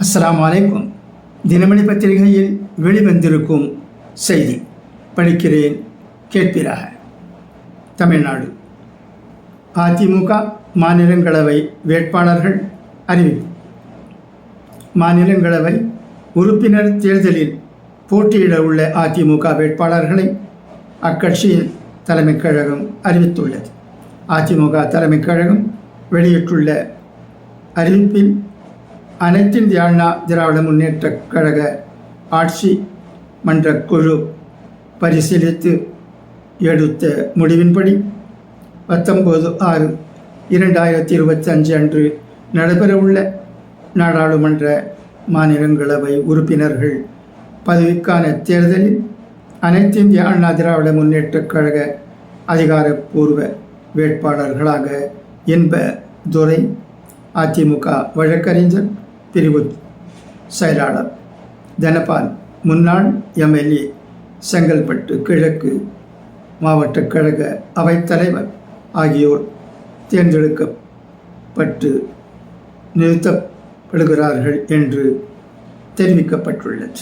அஸ்லாம் வலைக்கும் தினமணி பத்திரிகையில் வெளிவந்திருக்கும் செய்தி. படிக்கிறேன் கேட்பீராக. தமிழ்நாடு. அதிமுக மாநிலங்களவை வேட்பாளர்கள் அறிவிப்பு. மாநிலங்களவை உறுப்பினர் தேர்தலில் போட்டியிட உள்ள அதிமுக வேட்பாளர்களை அக்கட்சியின் தலைமைக் கழகம் அறிவித்துள்ளது. அதிமுக தலைமைக் கழகம் வெளியிட்டுள்ள அறிவிப்பில் அனைத்திந்திய அண்ணா திராவிட முன்னேற்றக் கழக ஆட்சி மன்ற குழு பரிசீலித்து எடுத்த முடிவின்படி பத்தொம்போது ஆறு இரண்டாயிரத்தி இருபத்தஞ்சு அன்று நடைபெறவுள்ள நாடாளுமன்ற மாநிலங்களவை உறுப்பினர்கள் பதவிக்கான தேர்தலில் அனைத்திந்திய அண்ணா திராவிட முன்னேற்றக் கழக அதிகாரப்பூர்வ வேட்பாளர்களாக இன்ப துரை அதிமுக வழக்கறிஞர் பிரிவு. செயலாளர். தனபால் முன்னாள் எம்எல்ஏ செங்கல்பட்டு கிழக்கு மாவட்ட கழக அவைத்தலைவர் ஆகியோர் தேர்ந்தெடுக்கப்பட்டு நிறுத்தப்படுகிறார்கள் என்று தெரிவிக்கப்பட்டுள்ளது.